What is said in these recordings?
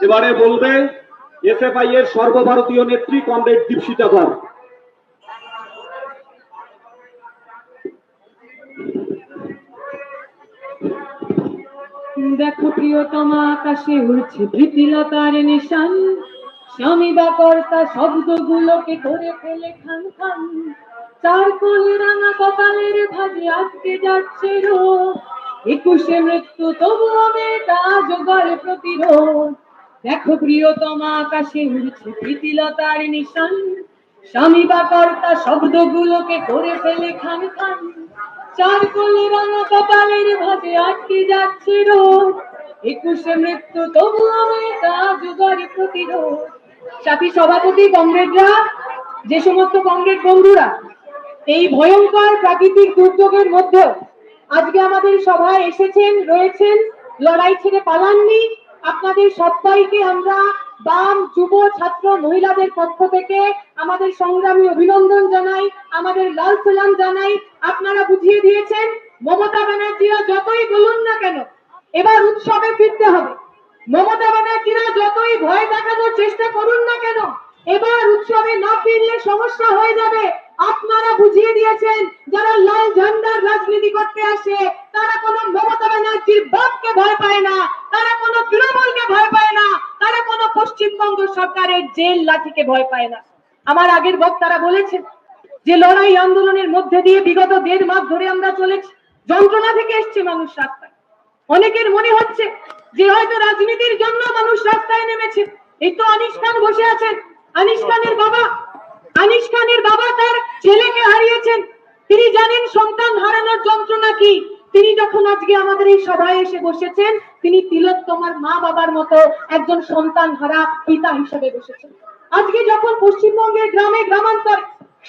এবারে বলবে এসএফআই এর সর্বভারতীয় নেত্রী কমরেড দীপশিতা কর। দেখো প্রিয়তমা, আকাশে উঠছে প্রীতিলতার নিশান। স্বামী বা কর্তা শব্দগুলোকে করে ফেলে খান খান। চার কোল রাঙা কপালের ভাজে আজকে যাচ্ছে রোদ। একুশে মৃত্যু তবুও মেয়েটা, জোগাড় প্রতিরোধ। দেখো প্রিয়তমা আকাশে উঠছে প্রীতিলতার নিশান। স্বামী বা কর্তা শব্দগুলোকে করে ফেলে খান খান। চার কোলে রাঙা কপালের ভাজে আটকে যাচ্ছে রোদ। একুশে মৃত্যু তবু আমি তা প্রতিরোধ। সাথী সভাপতি কংগ্রেসরা, যে সমস্ত কংগ্রেস বন্ধুরা, এই ভয়ঙ্কর প্রাকৃতিক দুর্যোগের মধ্যে আজকে আমাদের সভায় এসেছেন, রয়েছেন, লড়াই ছেড়ে পালাননি। আপনাদের সবাইকে আমরা বাম যুব ছাত্র মহিলাদের পক্ষ থেকে আমাদের সংগ্রামী অভিনন্দন জানাই, আমাদের লাল সালাম জানাই। আপনারা বুঝিয়ে দিয়েছেন, মমতা ব্যানার্জিরা যতই বলুন না কেন, এবার উৎসবে ফিরতে হবে। মমতা ব্যানার্জিরা যতই ভয় দেখানোর চেষ্টা করুন না কেন, এবার উৎসবে না ফিরলে সমস্যা হয়ে যাবে। আপনারা বুঝিয়ে দিয়েছেন, যারা লাল ঝান্ডার রাজনীতি করতে আসে, তারা কোনো মমতা ব্যানার্জির বাপকে ভয় পায় না, তারা কোনো তৃণমূলকে ভয় পায় না, তারা কোনো পশ্চিমবঙ্গ সরকারের জেল লাঠিকে ভয় পায় না। আমার আগের বক্তারা বলেছেন যে, লড়াই আন্দোলনের মধ্যে দিয়ে বিগত দেড় মাস ধরে আমরা চলেছি। যন্ত্রণা থেকে এসছে মানুষ রাস্তায়। অনেকের মনে হচ্ছে যে, হয়তো রাজনীতির জন্য মানুষ রাস্তায় নেমেছে। এই তো আনিস খান বসে আছেন। আনিস খানের বাবা আনিস খানের বাবা তার ছেলেকে হারিয়েছেন। তিনি জানেন সন্তান হারানোর যন্ত্রণা কি। তিনি যখন আজকে আমাদের এই সভায় এসে বসেছেন, তিনি তিলোত্তমার মা বাবার মতো একজন সন্তান হারা পিতা হিসেবে বসেছেন। আজকে যখন পশ্চিমবঙ্গের গ্রামে গ্রামান্তর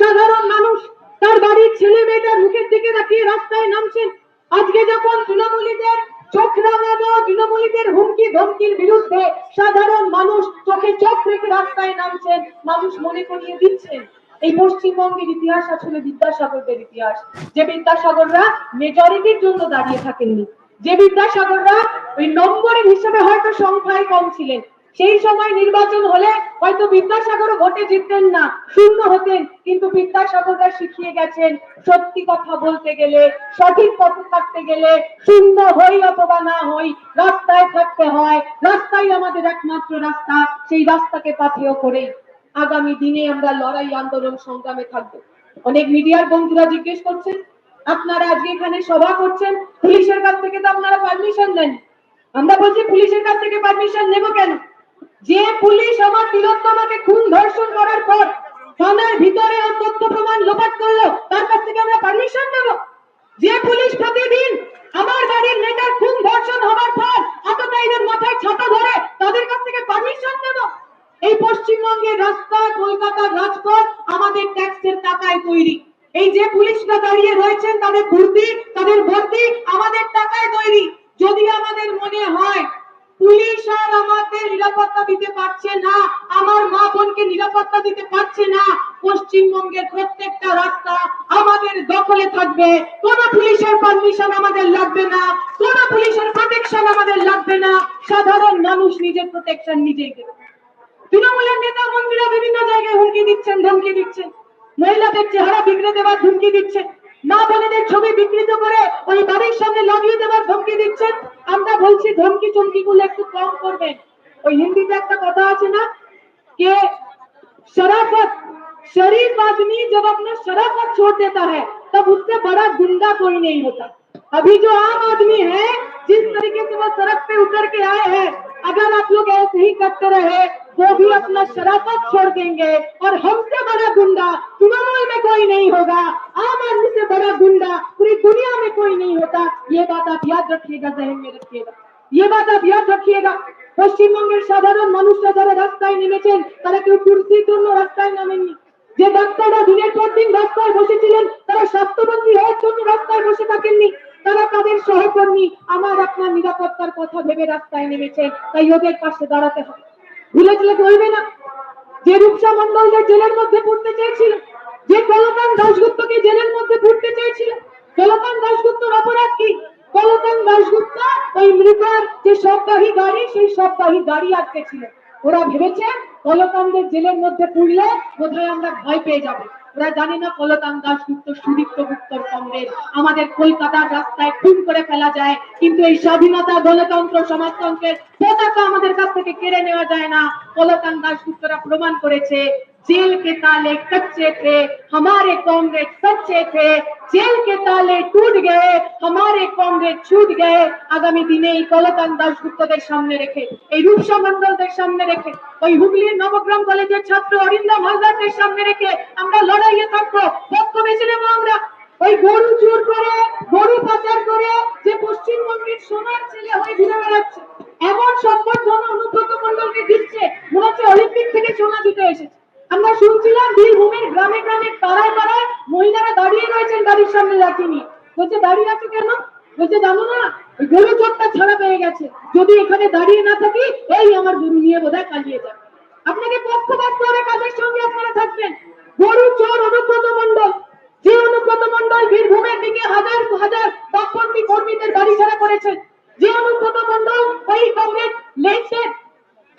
সাধারণ মানুষ তার বাড়ির ছেলে মেয়েটার মুখের দিকে তাকিয়ে রাস্তায় নামছেন, আজকে যখন তৃণমূলীদের চোখ রাঙানো তৃণমূলীদের হুমকি, ধমকির বিরুদ্ধে সাধারণ মানুষ চোখে চোখ রেখে রাস্তায় নামছেন, মানুষ মনে করিয়ে দিচ্ছেন। এই পশ্চিমবঙ্গের ইতিহাস আসলে বিদ্যাসাগরদের ইতিহাস। যে বিদ্যাসাগররা মেজরিটির জন্য দাঁড়িয়ে থাকেননি, যে বিদ্যাসাগররা ওই নম্বরের হিসাবে হয়তো সংখ্যায় কম ছিলেন সেই সময় নির্বাচন হলে হয়তো বিদ্যাসাগর ভোটে জিততেন না, শূন্য হতেন, কিন্তু বিদ্যাসাগররা শিখিয়ে গেছেন, সত্যি কথা বলতে গেলে, সঠিক পথে থাকতে গেলে শূন্য হই অথবা না হই, রাস্তায় থাকতে হয়, রাস্তাই আমাদের একমাত্র রাস্তা, সেই রাস্তাকে পাথেয় করেই আগামী দিনে আমরা লড়াই, আন্দোলন, সংগ্রামে থাকব। অনেক মিডিয়ার বন্ধুরা জিজ্ঞেস করছেন, আপনারা আজকে এখানে সভা করছেন, পুলিশের কাছ থেকে তো আপনারা পারমিশন নেন আমরা বলছি, পুলিশের কাছ থেকে পারমিশন নেব কেন? যে পুলিশ আমার তিলোত্তমাকে খুন ধর্ষণ করার পর থানার ভিতরে ওর তথ্য প্রমাণ লোপাট করল, তার কাছ থেকে আমরা পারমিশন নেব? যে পুলিশ প্রতিদিন আমার বাড়ির নেতার খুন ধর্ষণ হওয়ার পর আততায়ীদের মাথায় ছাতা ধরে, তাদের কাছ থেকে পারমিশন নেব? এই পশ্চিমবঙ্গের রাস্তা, কলকাতার রাজপথ আমাদের ট্যাক্সের টাকায় তৈরি। এই যে পুলিশরা দাঁড়িয়ে রয়েছেন, তাদের ভর্তি তাদের ভর্তি আমাদের টাকায় তৈরি। যদি আমাদের মনে হয় পুলিশ আর আমাদের নিরাপত্তা দিতে পারছে না। আমার মা বোনকে নিরাপত্তা দিতে পারছে না। পশ্চিমবঙ্গের প্রত্যেকটা রাস্তা আমাদের দখলে থাকবে। কোন পুলিশের পারমিশন আমাদের লাগবে না। পুলিশের প্রোটেকশন আমাদের লাগবে না। সাধারণ মানুষ নিজের প্রোটেকশন নিজেই দেবে। তৃণমূলের নেতা, মন্ত্রীরা বিভিন্ন জায়গায় হুমকি দিচ্ছেন, ধমকি দিচ্ছেন। মহিলাদের চেহারা বিগড়ে দেওয়ার ধমকি দিচ্ছেন। মা বোনেদের ছবি বিকৃত করে ওই বাড়ির সামনে লাগিয়ে দেওয়ার ধমকি দিচ্ছেন আমরা বলছি ধমকি চমকি গুলো একটু কম করবেন ওই হিন্দিতে একটা কথা আছে না কে शराफत शरीफ आदमी जब अपना शराफत छोड़ देता है तब उससे बड़ा गुंडा कोई नहीं होता अभी जो आम आदमी है जिस तरीके से वो सड़क पे उतर के आए हैं अगर आप लोग ऐसे ही करते रहे वो भी अपना शराफत छोड़ देंगे और हमसे बड़ा गुंडा तृणमूल में कोई नहीं होगा आम आदमी से बड़ा गुंडा पूरी दुनिया में कोई नहीं होता ये बात आप याद रखिएगा जहन में रखिएगा ये बात आप याद रखिएगा পশ্চিমবঙ্গের সাধারণ মানুষরা যারা রাস্তায় নেমেছেন তারা কেউ কুর্সির জন্য রাস্তায় নামেননি যে ডাক্তাররা দিনের পর দিন রাস্তায় বসেছিলেন তারা স্বাস্থ্যমন্ত্রী হওয়ার জন্য রাস্তায় বসে থাকেননি তারা তাদের সহকর্মী আমার আপনার নিরাপত্তার কথা ভেবে রাস্তায় নেমেছেন তাই ওদের পাশে দাঁড়াতে হবে। ভুলে গেলে চলবে না, যে রূপসা মন্ডলদের জেলের মধ্যে পড়তে চেয়েছিল, যে কলকান দাসগুপ্তকে জেলের মধ্যে পড়তে চেয়েছিল, কলকান দাসগুপ্তর অপরাধ কি? কলকান দাশগুপ্ত ওই মৃতের যে সববাহী গাড়ি, সেই সববাহী গাড়ি আটকে ছিল। ওরা ভেবেছে কলকানদের জেলের মধ্যে পুড়লে বোধহয় আমরা ভয় পেয়ে যাব। ওরা জানে না কলকান দাশগুপ্ত সুদীপ্ত গুপ্তর কংগ্রেস আমাদের কলকাতার রাস্তায় খুন করে ফেলা যায় কিন্তু এই স্বাধীনতা গণতন্ত্র সমাজতন্ত্রের পতাকা আমাদের কাছ থেকে কেড়ে নেওয়া যায় না কলকান দাশগুপ্তরা প্রমাণ করেছে जेल के ताले कच्चे थे हमारे कांग्रेस सच्चे थे জেল কে তালে টুট গেয়ে আমারে কংগ্রেস ছুট গেয়ে আগামী দিনে এই কলকান দাসগুপ্তদের সামনে রেখে, এই রূপসা মন্ডলদের সামনে রেখে, ওই হুগলির নবগ্রাম কলেজের ছাত্র অরিন্দম হালদারদের সামনে রেখে আমরা লড়াই যদি এখানে দাঁড়িয়ে না থাকি, এই আমার গরু নিয়ে বোধহয় পালিয়ে যাবে। আপনাকে পক্ষপাত করে কাজের সঙ্গে আপনারা থাকবেন। গরু, চোর, অনুব্রত মন্ডল যে অনুব্রত মন্ডল বীরভূমের দিকে হাজার হাজার বামপন্থী কর্মীদের বাড়ি ছাড়া করেছেন যে অনুব্রত মন্ডল ওই কংগ্রেস লেগসের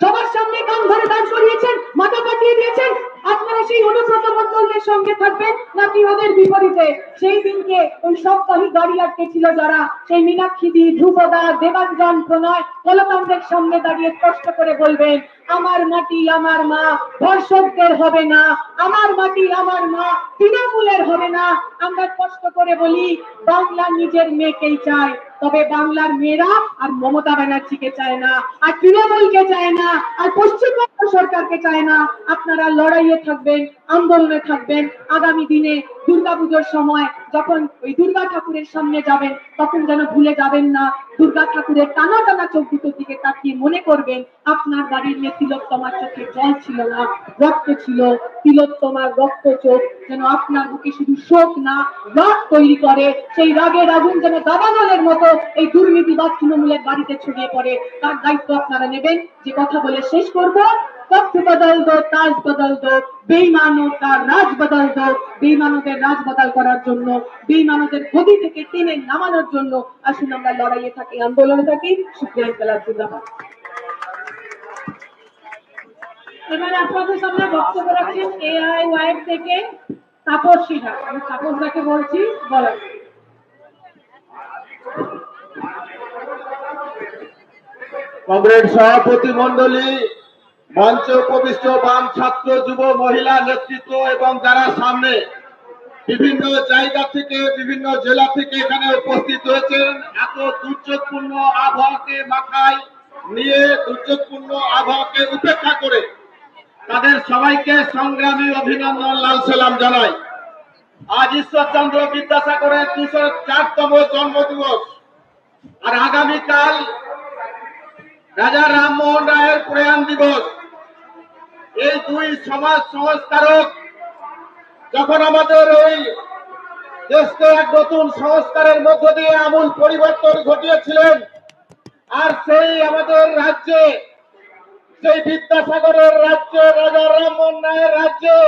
সবার সামনে কান ধরে দাঁড় করিয়েছেন, মাথা কাটিয়ে দিয়েছেন আপনারা সেই অনুব্রত মন্ডলের সঙ্গে থাকবেন নাকি ওদের বিপরীতে? সেই দিনকে ওই সপ্তাহী গাড়ি আটকে ছিল যারা সেই মীনাক্ষী দি ধ্রুপদা দেবাঞ্জন, প্রণয় কলকান্তের সামনে দাঁড়িয়ে স্পষ্ট করে বলবেন, আমার মাটি আমার মা ধর্ষকদের হবে না। আমার মাটি আমার মা, তৃণমূলের হবে না। আমরা স্পষ্ট করে বলি, বাংলা নিজের মেয়েকেই চায়। তবে বাংলার মেয়েরা আর মমতা ব্যানার্জিকে চায় না, আর তৃণমূলকে চায় না, আর পশ্চিমবঙ্গ সরকারকে চায় না। আপনারা লড়াইয়ে থাকবেন, আন্দোলনে থাকবেন। আগামী দিনে দুর্গাপুজোর সময় যখন ওই দুর্গা ঠাকুরের সামনে যাবেন, তখন যেন ভুলে যাবেন না। দুর্গা ঠাকুরের টানা টানা চোখ দুটোর দিকে তাকিয়ে মনে করবেন, আপনার বাড়ির মেয়ে তিলোত্তমার চোখে জল ছিল না, রক্ত ছিল। তিলোত্তমার রক্ত চোখ যেন আপনার বুকে শুধু শোক না, রাগ তৈরি করে। সেই রাগের আগুন যেন দাবানলের মতো এই দুর্নীতিবাদ তৃণমূলের বাড়িতে ছড়িয়ে পড়ে। তার দায়িত্ব আপনারা নেবেন। যে কথা বলে শেষ করব। তথ্য বদল দো, তাজ বদল দো বেইমানো তার রাজ বদল দো। বেইমানদের রাজ বদল করার জন্য বেইমানদের গদি থেকে টেনে নামানোর জন্য আসুন আমরা লড়াইয়ে থাকি, আন্দোলনে থাকি। শুক্রিয়া খেলার জিন্দাবাদ এবার আপনাদের সামনে বক্তব্য রাখছেন এআই ওয়াইড থেকে তাপস সিনহা। আমি তাপসদাকে বলছি, বলেন। কংগ্রেস সভাপতি মন্ডলী মঞ্চ উপবিষ্ট বাম ছাত্র, যুব, মহিলা নেতৃত্ব এবং যারা সামনে বিভিন্ন জায়গা থেকে, বিভিন্ন জেলা থেকে এখানে উপস্থিত হয়েছেন, এত দুর্যোগপূর্ণ আবহাওয়াকে মাথায় নিয়ে, দুর্যোগপূর্ণ আবহাওয়াকে উপেক্ষা করে তাদের সবাইকে সংগ্রামী অভিনন্দন, লাল সালাম জানাই। আজ ঈশ্বরচন্দ্র বিদ্যাসাগরের দুশো চারতম জন্মদিবস। আর আগামীকাল রাজা রামমোহন রায়ের প্রয়াণ দিবস। এই দুই সমাজ সংস্কারক যখন আমাদের ওই দেশকে এক নতুন সংস্কারের মধ্য দিয়ে আমূল পরিবর্তন ঘটিয়েছিলেন, আর সেই আমাদের রাজ্যে, সেই বিদ্যাসাগরের রাজ্যে, রাজা রামমোহন রায়ের রাজ্যে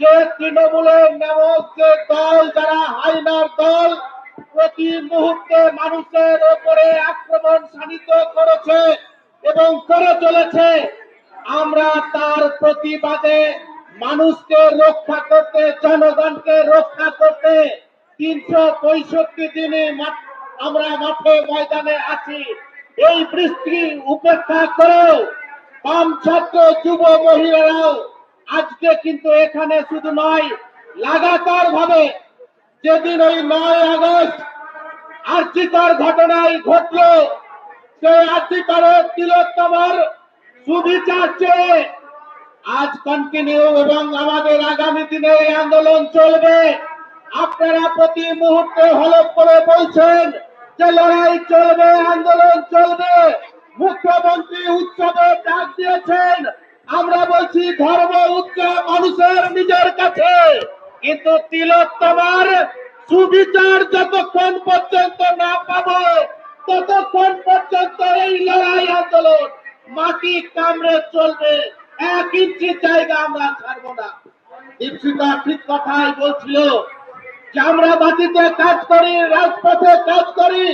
যে তৃণমূলের নামক যে দল, যারা হাইনার দল, প্রতি মুহূর্তে মানুষের ওপরে আক্রমণ শানিত করেছে এবং করে চলেছে। আমরা তার প্রতিবাদে মানুষকে রক্ষা করতে, জনগণকে রক্ষা করতে তিনশো পঁয়ষট্টি দিনে আমরা মাঠে ময়দানে আছি। এই বৃষ্টি উপেক্ষা করেও বাম ছাত্র যুব মহিলারাও আজকে কিন্তু এখানে শুধু নয় লাগাতার ভাবে যেদিন ওই নয় আগস্ট আর্জিকর ঘটনায় ঘটলো, সেই আর্জিকরের তিলোত্তমার সুবিচার চেয়ে আজ কন্টিনিউ এবং আমাদের আগামী দিনে এই আন্দোলন চলবে। আপনারা প্রতি মুহূর্তে হলপ করে বলছেন যে লড়াই চলবে, আন্দোলন চলবে। মুখ্যমন্ত্রী উৎসবে ডাক দিয়েছেন। আমরা বলছি ধর্ম উৎসব মানুষের নিজের কাছে। কিন্তু তিলোত্তমার সুবিচার যতক্ষণ পর্যন্ত না পাবো, ততক্ষণ পর্যন্ত এই লড়াই আন্দোলন মাটি কামড়ে চলবে, এক ইঞ্চি জায়গা আমরা ছাড়বো না। দীপশিকা ঠিক কথাই বলছিল, যে আমরা মাটিতে কাজ করি, রাজপথে কাজ করি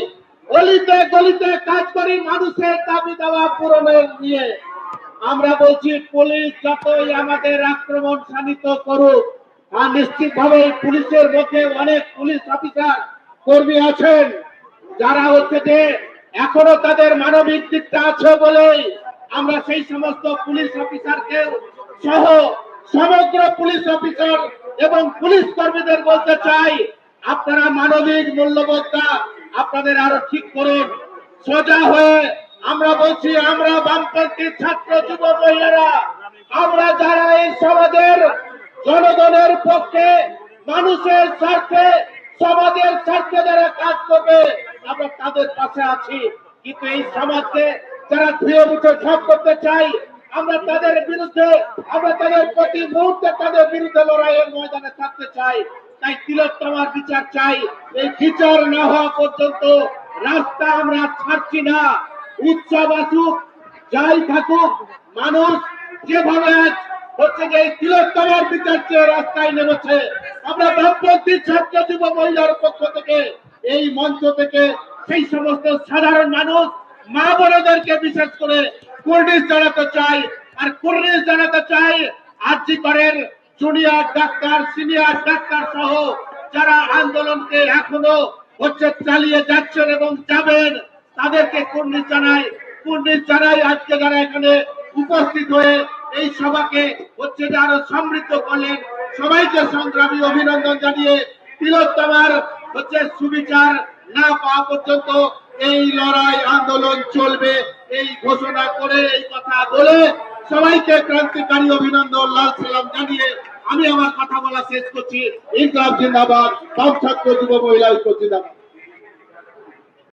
অলিতে গলিতে কাজ করি, মানুষের দাবি দাওয়া পূরণের নিয়ে। আমরা বলছি, পুলিশ যতই আমাদের আক্রমণ শানিত করুক, আর নিশ্চিত ভাবে পুলিশের মধ্যে অনেক পুলিশ অফিসার কর্মী আছেন, যারা হচ্ছে যে এখনও তাদের মানবিক দিকটা আছে বলেই আমরা সেই সমস্ত পুলিশ অফিসারকে সহ সমগ্র পুলিশ অফিসার এবং পুলিশ কর্মীদের বলতে চাই, আপনারা মানবিক মূল্যবোধটা আপনাদের আরও ঠিক করুন। সোজা হয়ে আমরা বলছি, আমরা বামপন্থী ছাত্র যুব মহিলারা, আমরা যারা এই সমাজের জনগণের পক্ষে, মানুষের স্বার্থে, সমাজের স্বার্থে যারা কাজ করবে, আমরা তাদের পাশে আছি। কিন্তু এই সমাজকে যারা ধুয়ে মুছে সব করতে চাই, আমরা তাদের বিরুদ্ধে, আমরা তাদের প্রতি মুহূর্তে তাদের বিরুদ্ধে লড়াইয়ের ময়দানে থাকতে চাই। তাই তিলোত্তমার বিচার চাই। এই বিচার না হওয়া পর্যন্ত রাস্তা আমরা ছাড়ছি না। উৎসব আসুক, যাই থাকুক, মানুষ যেভাবে হচ্ছে যে এই তিলোত্তমার বিচার চেয়ে রাস্তায় নেমেছে, আমরা বামপন্থী ছাত্র যুব মহিলার পক্ষ থেকে, এই মঞ্চ থেকে সেই সমস্ত সাধারণ মানুষ মা বোনদেরকে বিশেষ করে কুর্নিশ জানাতে চাই। আর কুর্নিশ জানাতে চাই, আরজি করেন, জুনিয়র ডাক্তার, সিনিয়র ডাক্তার সহ যারা আন্দোলনকে এখনও হচ্ছে চালিয়ে যাচ্ছেন এবং যাবেন, তাদেরকে কুর্নিশ জানাই। কুর্নিশ জানাই আজকে যারা এখানে উপস্থিত হয়ে এই সভাকে হচ্ছে যে আরও সমৃদ্ধ করলেন। সবাইকে সংগ্রামী অভিনন্দন জানিয়ে তিলোত্তমার হচ্ছে সুবিচার না পাওয়া পর্যন্ত এই লড়াই আন্দোলন চলবে, এই ঘোষণা করে এই কথা বলে সবাইকে ক্রান্তিকারী অভিনন্দন, লাল সালাম জানিয়ে আমি আমার কথা বলা শেষ করছি। ইনকাম জিন্দাবাদ সব ছাত্র যুব মহিলা ঐক্য জিন্দাবাদ।